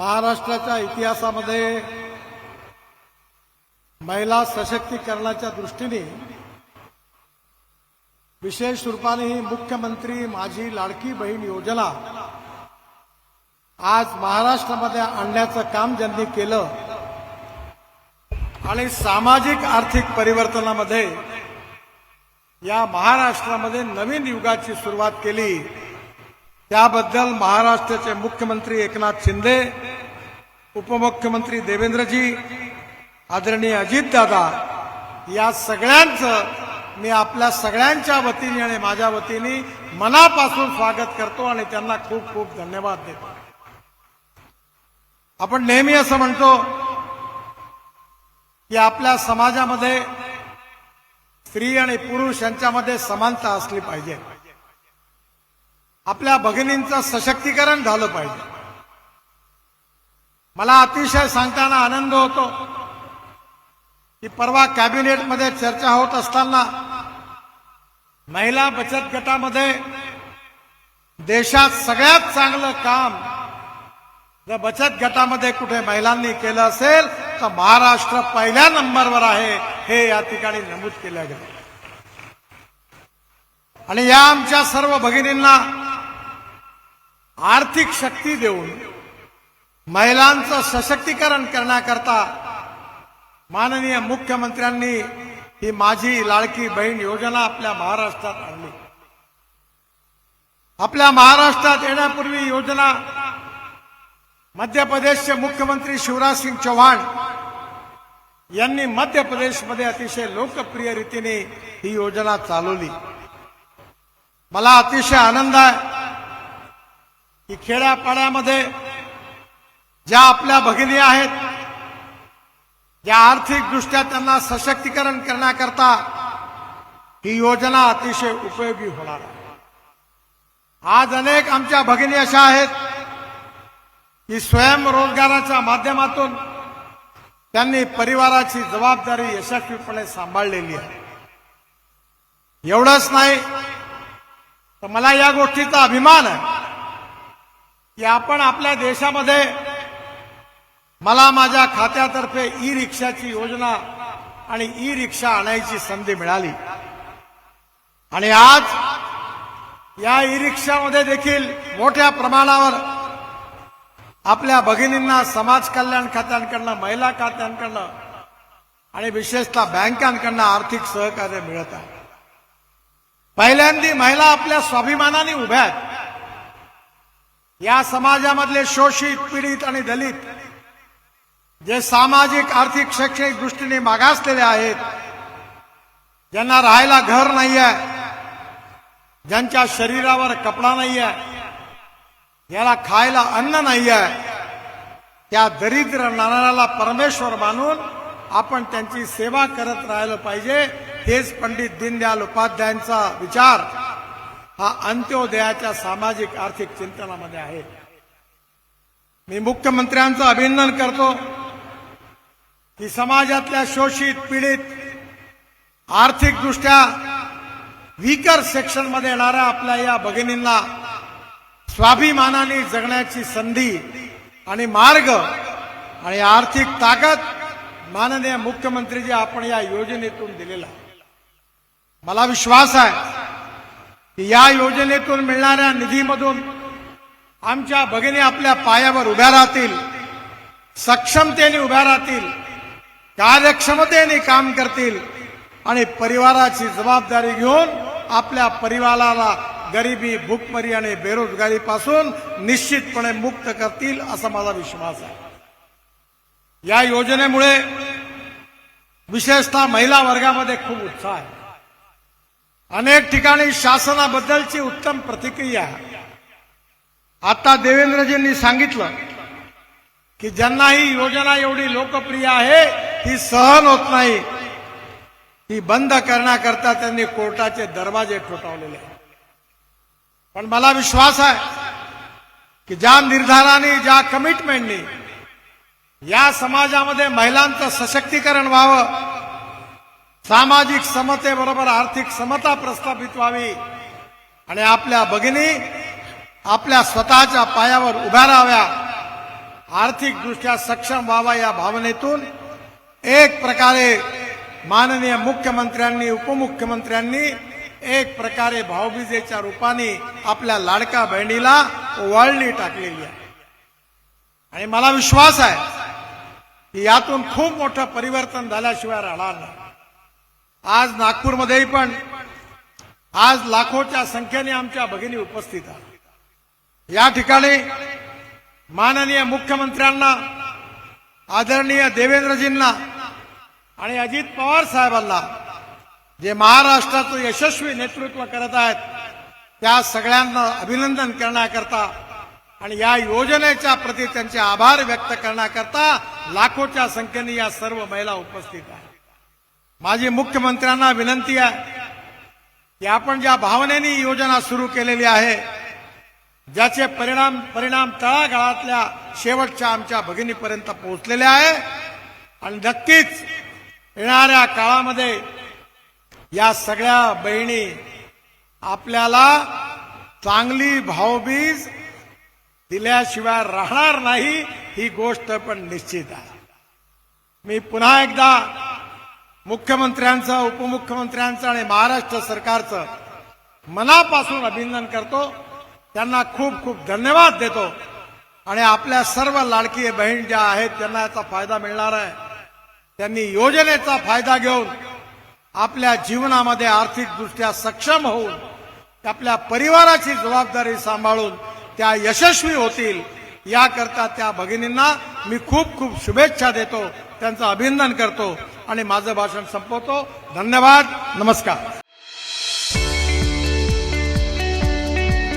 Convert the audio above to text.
महाराष्ट्राच्या इतिहासामध्ये महिला सशक्तीकरणाच्या दृष्टीने विशेष रूपाने ही मुख्यमंत्री माझी लाडकी बहीण योजना आज महाराष्ट्रामध्ये आणण्याचं काम ज्यांनी केलं आणि सामाजिक आर्थिक परिवर्तनामध्ये या महाराष्ट्रामध्ये नवीन युगाची सुरुवात केली त्याबद्दल महाराष्ट्राचे मुख्यमंत्री एकनाथ शिंदे उपमुख्यमंत्री देवेंद्रजी आदरणीय अजितदादा या सगळ्यांचं मी आपल्या सगळ्यांच्या वतीने आणि माझ्या वतीने मनापासून स्वागत करतो आणि त्यांना खूप खूप धन्यवाद देतो. आपण नेहमी असं म्हणतो की आपल्या समाजामध्ये स्त्री आणि पुरुष यांच्यामध्ये समानता असली पाहिजे. आपल्या भगिनींचं सशक्तीकरण झालं पाहिजे. मला अतिशय सांगताना आनंद होतो की परवा कॅबिनेटमध्ये चर्चा होत असताना महिला बचत गटामध्ये देशात सगळ्यात चांगलं काम जर बचत गटामध्ये कुठे महिलांनी केलं असेल तर महाराष्ट्र पहिल्या नंबरवर आहे हे या ठिकाणी नमूद केलं गेलं. आणि या आमच्या सर्व भगिनींना आर्थिक शक्ती देऊन महिलांचं सशक्तीकरण करण्याकरता माननीय मुख्यमंत्र्यांनी ही माझी लाडकी बहीण योजना आपल्या महाराष्ट्रात आणली. आपल्या महाराष्ट्रात येण्यापूर्वी योजना मध्य प्रदेशचे मुख्यमंत्री शिवराज सिंग चौहान यांनी मध्य प्रदेशमध्ये अतिशय लोकप्रिय रीतीने ही योजना चालवली. मला अतिशय आनंद आहे की खेड्यापाड्यामध्ये ज्या आपल्या भगिनी आहेत ज्या आर्थिकदृष्ट्या त्यांना सशक्तीकरण करण्याकरता ही योजना अतिशय उपयोगी होणार आहे. आज अनेक आमच्या भगिनी अशा आहेत की स्वयंरोजगाराच्या माध्यमातून त्यांनी परिवाराची जबाबदारी यशस्वीपणे सांभाळलेली आहे. एवढंच नाही तर मला या गोष्टीचा अभिमान आहे की आपण आपल्या देशामध्ये मला माझ्या खात्यातर्फे ई रिक्षाची योजना आणि ई रिक्षा आणायची संधी मिळाली. आणि आज या ई रिक्षामध्ये देखील मोठ्या प्रमाणावर आपल्या भगिनींना समाज कल्याण खात्यांकडनं महिला खात्यांकडनं आणि विशेषतः बँकांकडनं आर्थिक सहकार्य मिळत आहे. पहिल्यांदी महिला आपल्या स्वाभिमानाने उभ्या आहेत. या समाजामधले शोषित पीडित आणि दलित जे सामाजिक आर्थिक शैक्षणिक दृष्टीने मागासलेले आहेत ज्यांना राहायला घर नाही आहे ज्यांच्या शरीरावर कपडा नाही आहे याला खायला अन्न नाही आहे त्या दरिद्र नानाला परमेश्वर मानून आपण त्यांची सेवा करत राहिलं पाहिजे हेच पंडित दीनदयाल उपाध्यायांचा विचार. हा अंत्योदयाच्या सामाजिक आर्थिक चिंतनामध्ये आहे. मी मुख्यमंत्र्यांचं अभिनंदन करतो. की समाजातल्या शोषित पीडित आर्थिकदृष्ट्या वीकर सेक्शनमध्ये येणाऱ्या आपल्या या भगिनींना स्वाभिमानाने जगण्याची संधी आणि मार्ग आणि आर्थिक ताकद माननीय मुख्यमंत्रीजी आपण या योजनेतून दिलेला मला विश्वास आहे की या योजनेतून मिळणाऱ्या निधीमधून आमच्या भगिनी आपल्या पायावर उभ्या राहतील सक्षमतेने उभ्या राहतील कार्यक्षमतेने काम करतील आणि परिवाराची जबाबदारी घेऊन आपल्या परिवाराला गरिबी भूकमरी आणि बेरोजगारीपासून निश्चितपणे मुक्त करतील असा माझा विश्वास आहे. या योजनेमुळे विशेषतः महिला वर्गामध्ये खूप उत्साह आहे. अनेक ठिकाणी शासनाबद्दलची उत्तम प्रतिक्रिया. आता देवेंद्रजींनी सांगितलं की ज्यांना ही योजना एवढी लोकप्रिय आहे ही सहन होत नाही. ती बंद करण्याकरता त्यांनी कोर्टाचे दरवाजे ठोठावलेले पण मला विश्वास आहे की ज्या निर्धाराने ज्या कमिटमेंटनी या समाजामध्ये महिलांचं सशक्तीकरण व्हावं सामाजिक समतेबरोबर आर्थिक समता प्रस्थापित व्हावी आणि आपल्या भगिनी आपल्या स्वतःच्या पायावर उभ्या राहाव्या आर्थिकदृष्ट्या सक्षम व्हावा या भावनेतून एक प्रकारे माननीय मुख्यमंत्र्यांनी उपमुख्यमंत्र्यांनी एक प्रकारे भाऊबीजेच्या रूपाने आपल्या लाडका बहिणीला वळणी टाकलेली आहे. आणि मला विश्वास आहे की यातून खूप मोठं परिवर्तन झाल्याशिवाय राहणार नाही. आज नागपूरमध्येही पण आज लाखोच्या संख्येने आमच्या भगिनी उपस्थित आहेत. या ठिकाणी माननीय मुख्यमंत्र्यांना आदरणीय देवेंद्रजींना आणि अजित पवार साहेबांना जे महाराष्ट्राचं यशस्वी नेतृत्व करत आहेत त्या सगळ्यांना अभिनंदन करण्याकरता आणि या योजनेच्या प्रती त्यांचे आभार व्यक्त करण्याकरता लाखोच्या संख्येने या सर्व महिला उपस्थित आहेत. माझी मुख्यमंत्र्यांना विनंती आहे की आपण ज्या भावनेने योजना सुरू केलेली आहे ज्याचे परिणाम परिणाम तळागाळातल्या शेवटच्या आमच्या भगिनीपर्यंत पोहोचलेले आहे. आणि नक्कीच येणाऱ्या काळामध्ये या सगळ्या बहिणी आपल्याला चांगली भावबीज दिल्याशिवाय राहणार नाही ही गोष्ट पण निश्चित आहे. मी पुन्हा एकदा मुख्यमंत्र्यांचं उपमुख्यमंत्र्यांचं आणि महाराष्ट्र सरकारचं मनापासून अभिनंदन करतो. त्यांना खूप खूप धन्यवाद देतो. आणि आपल्या सर्व लाडकी बहीण ज्या आहेत त्यांना याचा फायदा मिळणार आहे. त्यांनी योजनेचा फायदा घेऊन आपल्या जीवनामध्ये आर्थिकदृष्ट्या सक्षम होऊन आपल्या परिवाराची जबाबदारी सांभाळून त्या यशस्वी होतील याकरता त्या भगिनींना मी खूप खूप शुभेच्छा देतो. त्यांचं अभिनंदन करतो. आणि माझं भाषण संपवतो. धन्यवाद. नमस्कार.